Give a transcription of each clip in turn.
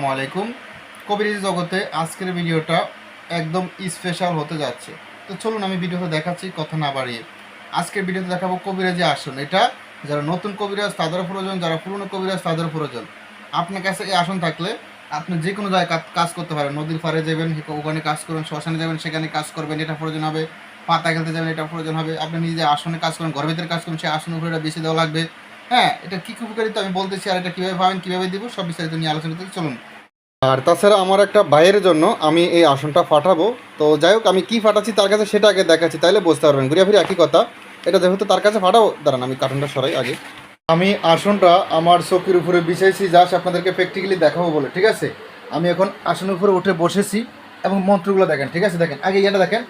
আসসালামু আলাইকুম। কবিরাজি জগতে আজকের ভিডিওটা একদম স্পেশাল হতে যাচ্ছে। তো চলুন আমি ভিডিওতে দেখাচ্ছি, কথা না বাড়িয়ে। আজকের ভিডিওতে দেখাবো কবিরাজি আসন এটা যারা নতুন কবিরাজ, তাদের প্রয়োজন, যারা পুরনো কবিরাজ, তাদের প্রয়োজন। আপনার কাছে এই আসন থাকলে আপনি যে কোনো জায়গায় কাজ- করতে পারেন। নদীর পাড়ে যাবেন, ওখানে কাজ করবেন শ্মশানে যাবেন, সেখানে কাজ করবেন, এটা প্রয়োজন হবে। পাতা খেলতে যাবেন, এটা প্রয়োজন হবে। আপনি নিজে আসনে কাজ করেন, ঘরের ভিতরে কাজ করেন, সেই আসনের উপরে এটা বেশি দেওয়া লাগবে। হ্যাঁ এটা কি উপকারিতা আমি বলতেছি আর এটা কীভাবে পাবেন, কীভাবে দিব, সব বিস্তারিত নিয়ে আলোচনা করতে চলুন। আর তাছাড়া আমার একটা ভাইয়ের জন্য আমি এই আসনটা ফাটাবো। তো যাই হোক, আমি কী ফাটাচ্ছি তার কাছে সেটা আগে দেখাচ্ছি, তাইলে বুঝতে পারবেন। ঘুরিয়ে ফিরে একই কথা। এটা যেহেতু তার কাছে ফাটাবো, দাঁড়ান আমি কার্টুনটা সরাই আগে। আমি আসনটা আমার চোখের উপরে বিছাইছি, জাস্ট আপনাদেরকে প্র্যাকটিক্যালি দেখাবো বলে, ঠিক আছে? আমি এখন আসনের উপরে উঠে বসেছি এবং মন্ত্রগুলো দেখেন, ঠিক আছে? দেখেন, আগে এটা দেখেন।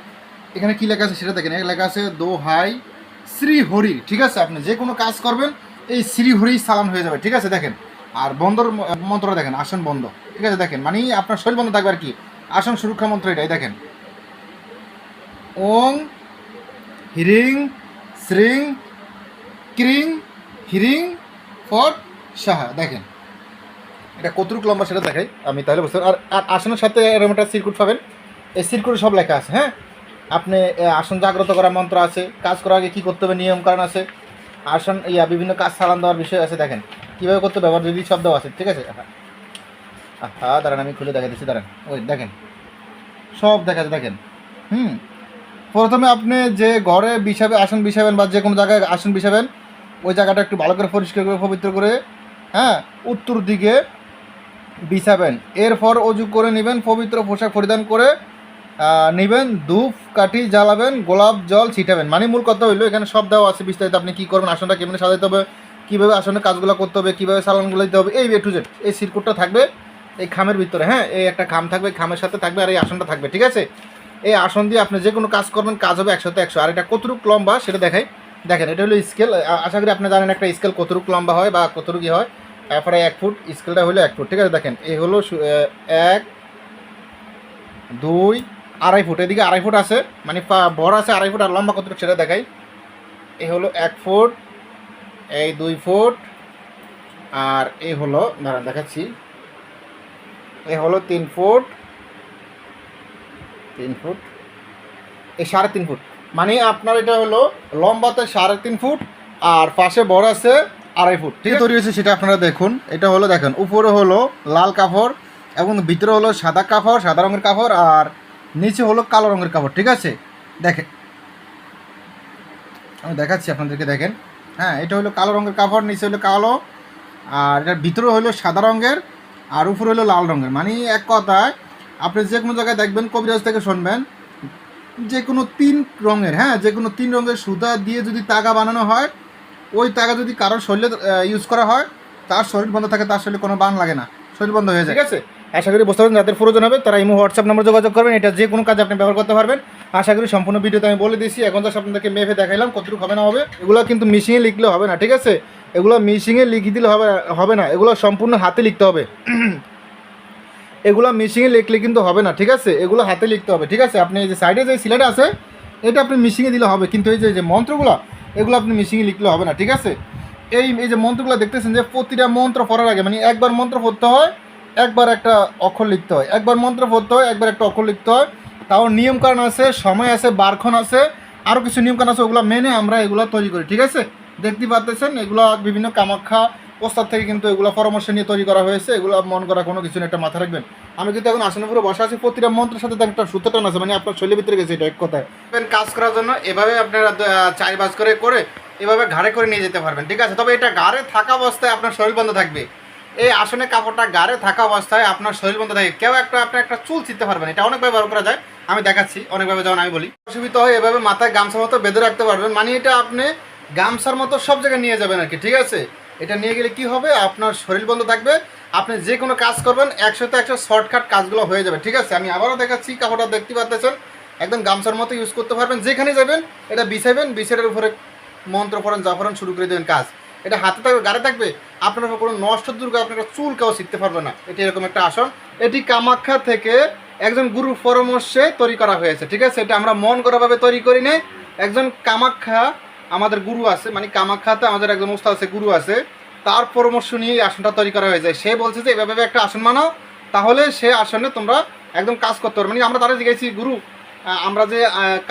এখানে কী লেখা আছে সেটা দেখেন। এখানে লেখা আছে দো হাই শ্রী হরি, ঠিক আছে? আপনি যে কোনো কাজ করবেন এই শ্রী হরি সালাম হয়ে যাবে, ঠিক আছে? দেখেন, আর বন্দর মন্ত্রটা দেখেন, আসন বন্ধ, ঠিক আছে? দেখেন মানে আপনার শরীর বন্ধ থাকবে আর কি। আসন সুরক্ষা মন্ত্র এটাই, দেখেন। ওং, হিরিং, শ্রিং, ক্রিং, হিরিং ফট সাহা, দেখেন। এটা কতটুকু লম্বা সেটা দেখাই, আমি তাহলে বুঝতে আর আর আসনের সাথে এরকম একটা সিরকুট পাবেন। এই সিরকুটে সব লেখা আছে হ্যাঁ? আপনি আসন জাগ্রত করার মন্ত্র আছে, কাজ করার আগে কী করতে হবে, নিয়ম কারণ আছে আসন ইয়া, বিভিন্ন কাজ চালান দেওয়ার বিষয় আছে, দেখেন। কীভাবে করতে ব্যবহার যদি শব্দ আছে, ঠিক আছে? হ্যাঁ দাঁড়ান, আমি খুলে দেখা দিচ্ছি, দাঁড়ান। ওই দেখেন। সব দেখা আছে দেখেন। হুম। প্রথমে আপনি যে ঘরে বিছাবে, আসন বিছাবেন বা যে কোনো জায়গায় আসন বিছাবেন, ওই জায়গাটা একটু ভালো করে পরিষ্কার করে, পবিত্র করে হ্যাঁ উত্তর দিকে বিছাবেন। এরপর অজু করে নেবেন, পবিত্র পোশাক পরিধান করে নেবেন, ধূপ, কাঠি জ্বালাবেন, গোলাপ জল ছিটাবেন। মানে মূল কথা হইল, এখানে সব দেওয়া আছে বিস্তারিত। আপনি কী করবেন, আসনটা কেমন সাজাতে হবে, কীভাবে আসনের কাজগুলো করতে হবে, কীভাবে সালানগুলো দিতে হবে, এই এ টু জেড এই সিরকুটটা থাকবে এই খামের ভিতরে হ্যাঁ? এই একটা খাম থাকবে খামের সাথে থাকবে, আর এই আসনটা থাকবে, ঠিক আছে? এই আসন দিয়ে আপনি যে কোনো কাজ করবেন, কাজ হবে একশোতে একশো। আর এটা কতটুকু লম্বা, সেটা দেখাই। দেখেন, এটা হলো স্কেল আশা করি আপনি জানেন একটা স্কেল কতটুকু লম্বা হয় বা কতটুকু হয়। তারপরে এক ফুট স্কেলটা হলো এক ফুট, ঠিক আছে? দেখেন এই হলো এক, দুই আড়াই ফুট এদিকে আড়াই ফুট আছে মানে বড় আছে আড়াই ফুট আর লম্বা কতটুকু সেটা দেখাই। এই হলো এক ফুট এই দুই ফুট আর এই হলো দাঁড়ান দেখাচ্ছি। এ হলো তিন ফুট তিন ফুট এই সাড়ে তিন ফুট। মানে আপনার এটা হলো লম্বাতে সাড়ে তিন ফুট আর পাশে বড় আছে আড়াই ফুট ঠিক তৈরি হয়েছে সেটা আপনারা দেখুন। এটা হলো দেখেন উপরে হলো লাল কাপড় এবং ভিতরে হলো সাদা কাপড় সাদা রঙের কাপড় আর নিচে হলো কালো রঙের কাপড়, ঠিক আছে? দেখেন। আমি দেখাচ্ছি আপনাদেরকে, দেখেন। হ্যাঁ এটা হলো কালো রঙের কাপড়, নিচে হলো কালো, আর এটার ভিতরে হলো সাদা রঙের, আর উপরে হলো লাল রঙের। মানে এক কথায়, আপনি যে কোনো জায়গায় দেখবেন, কবিরাজ থেকে শুনবেন, যে কোনো তিন রঙের হ্যাঁ যে কোনো তিন রঙের সুতা দিয়ে যদি তাগা বানানো হয়, ওই তাগা যদি কারোর শরীরে ইউজ করা হয়, তার শরীর বন্ধ থাকে, তার শরীরে কোনো বান লাগে না, শরীর বন্ধ হয়ে যায়। ঠিক আছে? আশা করি বুঝতে পারবেন যাদের প্রয়োজন হবে তারা ইমো হোয়াটসঅ্যাপ নম্বর যোগাযোগ করবেন। এটা যে কোনো কাজে আপনি ব্যবহার করতে পারবেন। আশা করি সম্পূর্ণ ভিডিওতে আমি বলে দিয়েছি, এখন জাস্ট আপনাদেরকে মেপে দেখাইলাম কতটুকু হবে না হবে। এগুলো কিন্তু মিশিংয়ে লিখলে হবে না, ঠিক আছে? এগুলো মিশিংয়ে লিখে দিলে হবে হবে না। এগুলো সম্পূর্ণ হাতে লিখতে হবে। এগুলো মিশিংয়ে লিখলে কিন্তু হবে না, ঠিক আছে? এগুলো হাতে লিখতে হবে, ঠিক আছে? আপনি এই যে সাইডে যে সিলেট আছে, এটা আপনি মিশিংয়ে দিলে হবে। কিন্তু এই যে যে মন্ত্রগুলো, এগুলো আপনি মিশিংয়ে লিখলে হবে না, ঠিক আছে? এই এই যে মন্ত্রগুলো দেখতেছেন যে প্রতিটা মন্ত্র পড়ার আগে মানে একবার মন্ত্র পড়তে হয় একবার একটা অক্ষর লিখতে হয়, একবার মন্ত্র পড়তে হয়, একবার একটা অক্ষর লিখতে হয়। তাও নিয়মকানুন আছে, সময় আছে, বারক্ষণ আছে আরও কিছু নিয়মকানুন আছে, ওগুলো মেনে আমরা এগুলো তৈরি করি, ঠিক আছে? দেখতে পাচ্ছেন এগুলো বিভিন্ন কামাখ্যা প্রস্তাব থেকে কিন্তু এগুলো পরামর্শ নিয়ে তৈরি করা হয়েছে, এগুলো মন করা কোনো কিছু একটা মাথা রাখবেন। আমি কিন্তু এখন আসনের উপরে বসা আছি, প্রতিটা মন্ত্রের সাথে একটা সূত্রটান আছে মানে আপনার শৈলের ভিতরে গেছে, এটা এক কথায়। কাজ করার জন্য এভাবে আপনারা চার বাজ করে করে এভাবে ঘাড়ে করে নিয়ে যেতে পারবেন, ঠিক আছে? তবে এটা ঘাড়ে থাকা অবস্থায় আপনার শরীর বন্ধ থাকবে। এই আসনে কাপড়টা গাড়ে থাকা অবস্থায় আপনার শরীর বন্ধ থাকে। কেউ একটা আপনার একটা চুল চিনতে পারবেন। এটা অনেকভাবে ব্যবহার করা যায়। আমি দেখাচ্ছি, অনেকভাবে যেমন আমি বলি। অসুবিধা হয় এভাবে মাথায় গামছার মতো বেঁধে রাখতে পারবেন। মানে এটা আপনি গামছার মতো সব জায়গায় নিয়ে যাবেন আর কি ঠিক আছে? এটা নিয়ে গেলে কি হবে? আপনার শরীর বন্ধ থাকবে। আপনি যে কোনো কাজ করবেন একশোতে একশো শর্টকাট কাজগুলো হয়ে যাবে, ঠিক আছে? আমি আবারও দেখাচ্ছি, কাপড়টা দেখতে পাচ্ছেন? একদম গামছার মতো ইউজ করতে পারবেন। যেখানে যাবেন, এটা বিছাবেন বিছের উপরে মন্ত্র পড়েন, জাফরান শুরু করে দেবেন কাজ। এটা হাতে থাকবে, গাড়ে থাকবে আপনার কোনো নষ্ট দুর্গ আপনার চুল কেউ শিখতে পারবে না। এটি এরকম একটা আসন। এটি কামাখ্যা থেকে একজন গুরুর পরামর্শে তৈরি করা হয়েছে, ঠিক আছে? এটা আমরা মন করাভাবে তৈরি করি নাই। একজন কামাখ্যা আমাদের গুরু আছে মানে কামাখ্যাতে আমাদের একজন উস্তাদ আছে, গুরু আছে। তার পরামর্শ নিয়ে এই আসনটা তৈরি করা হয়েছে। সে বলছে যে, এভাবে একটা আসন মানাও তাহলে সে আসনে তোমরা একদম কাজ করতে পারবে। মানে আমরা তারা জিজ্ঞাসি, গুরু আমরা যে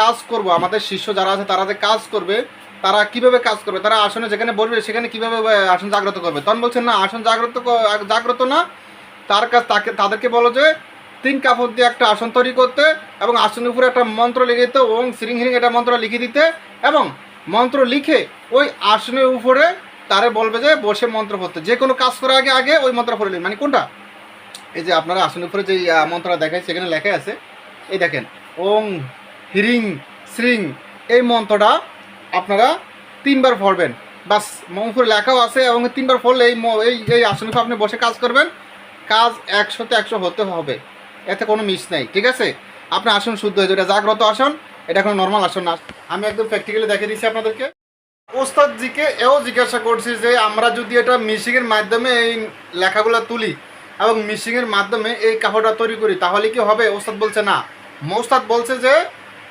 কাজ করব, আমাদের শিষ্য যারা আছে তারা যে কাজ করবে তারা কীভাবে কাজ করবে? তারা আসনে যেখানে বসবে সেখানে কীভাবে আসন জাগ্রত করবে? তখন বলছেন না, আসন জাগ্রত জাগ্রত না। তার কাছ, তাকে, তাদেরকে বলো যে, তিন কাপড় দিয়ে একটা আসন তৈরি করতে এবং আসনের উপরে একটা মন্ত্র লিখে দিতে, ওং সিরিং হিরিং একটা মন্ত্র লিখে দিতে এবং মন্ত্র লিখে ওই আসনের উপরে তারে বলবে যে, বসে মন্ত্র পড়তে। যে কোনো কাজ করার আগে আগে ওই মন্ত্র পড়ে। মানে কোনটা? এই যে আপনারা আসনের উপরে যে মন্ত্রটা দেখায় সেখানে লেখা আছে। এই দেখেন, ওং হিরিং শ্রিং এই মন্ত্রটা আপনারা তিনবার পড়বেন বাস উপরে লেখাও আছে এবং তিনবার পড়লে এই এই এই উপর আপনি বসে কাজ করবেন। কাজ একশোতে একশো হতে হবে। এতে কোনো মিস নাই, ঠিক আছে? আপনার আসন শুদ্ধ হয়ে যাবে। এটা জাগ্রত আসন, এটা কোনো নর্মাল আসন না। আমি একদম প্র্যাকটিক্যালি দেখিয়ে দিচ্ছি আপনাদেরকে। ওস্তাদজিকে এও জিজ্ঞাসা করছি যে, আমরা যদি এটা মিশিংয়ের মাধ্যমে এই লেখাগুলো তুলি এবং মিশিংয়ের মাধ্যমে এই কাপড়টা তৈরি করি, তাহলে কি হবে? ওস্তাদ বলছে না। মোস্তাদ বলছে যে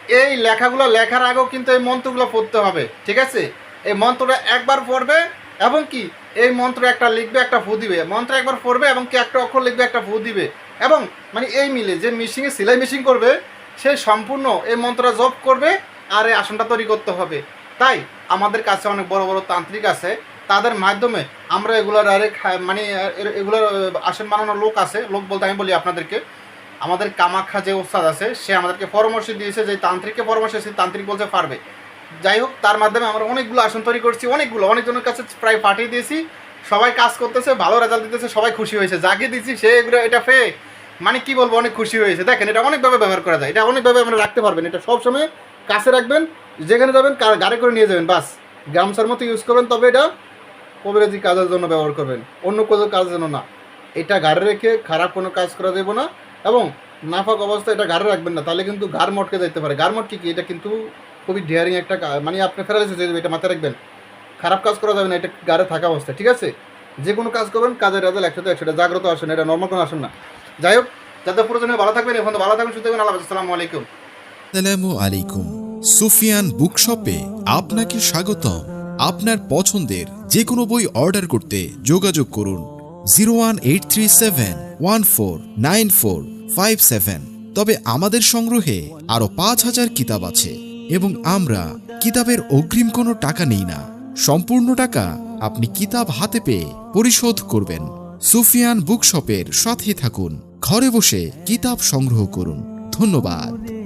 এই লেখাগুলো লেখার আগেও কিন্তু এই মন্ত্রগুলো পড়তে হবে, ঠিক আছে? এই মন্ত্রটা একবার পড়বে এবং কি? এই মন্ত্র একটা লিখবে, একটা ফু দিবে। মন্ত্র একবার পড়বে এবং কি একটা অক্ষর লিখবে, একটা ফু দিবে। এবং মানে এই মিলে যে মিশিংয়ে সেলাই মেশিন করবে, সে সম্পূর্ণ এই মন্ত্রটা জপ করবে আর এই আসনটা তৈরি করতে হবে। তাই আমাদের কাছে অনেক বড় বড় তান্ত্রিক আছে, তাদের মাধ্যমে আমরা এগুলো ডাইরেক্ট মানে এ- এগুলোর আসন বানানোর লোক আছে। লোক বলতে আমি বলি আপনাদেরকে। আমাদের কামাখ্যা যে ওস্তাদ আছে, সে আমাদেরকে পরামর্শ দিয়েছে যে তান্ত্রিককে পরামর্শ দিয়েছে, তান্ত্রিক বলছে পারবে। যাই হোক, তার মাধ্যমে আমরা অনেকগুলো আসন তৈরি করছি, অনেকগুলো, অনেকজনের কাছে প্রায় পাঠিয়ে দিয়েছি। সবাই কাজ করতেছে, ভালো রেজাল্ট দিতেছে, সবাই খুশি হয়েছে। যাকে দিচ্ছি সে এগুলো, এটা ফে মানে কি বলব, অনেক খুশি হয়েছে। দেখেন, এটা অনেকভাবে ব্যবহার করা যায়। এটা অনেকভাবে আপনারা রাখতে পারবেন। এটা সবসময় কাছে রাখবেন, যেখানে যাবেন গাড়ি করে নিয়ে যাবেন, বাস। গামছার মতো ইউজ করবেন, তবে এটা কবিরাজি কাজের জন্য ব্যবহার করবেন। অন্য কোনো কাজের জন্য না। এটা ঘাড়ে রেখে খারাপ কোনো কাজ করা যাবে না। এবং নাফাক অবস্থা এটা ঘাড়ে রাখবেন না, তাহলে কিন্তু ঘাড় মটকে যেতে পারে। ঘাড় মটকে কি? এটা কিন্তু খুবই ডেয়ারিং একটা মানে আপনি ফেরালিস হয়ে যাবে এটা মাথায় রাখবেন। খারাপ কাজ করা যাবে না, এটা গাড়ে থাকা অবস্থা ঠিক আছে? যে কোনো কাজ করবেন, কাজের রেজাল্ট একসাথে একসাথে জাগ্রত আসেন, এটা নর্মাল কোনো আসেন না। যাই হোক, যাদের প্রয়োজনে ভালো থাকবেন এখন ভালো থাকবেন শুধু আল্লাহ হাফেজ। আসসালামু আলাইকুম। আসসালামু আলাইকুম। সুফিয়ান বুকশপে আপনাকে স্বাগতম। আপনার পছন্দের যে কোনো বই অর্ডার করতে যোগাযোগ করুন। Zero one eight three seven one four nine four five seven. তবে আমাদের সংগ্রহে আরও পাঁচ হাজার কিতাব আছে এবং আমরা কিতাবের অগ্রিম কোনো টাকা নেই না। সম্পূর্ণ টাকা আপনি কিতাব হাতে পেয়ে পরিশোধ করবেন। সুফিয়ান বুকশপের সাথে থাকুন। ঘরে বসে কিতাব সংগ্রহ করুন। ধন্যবাদ।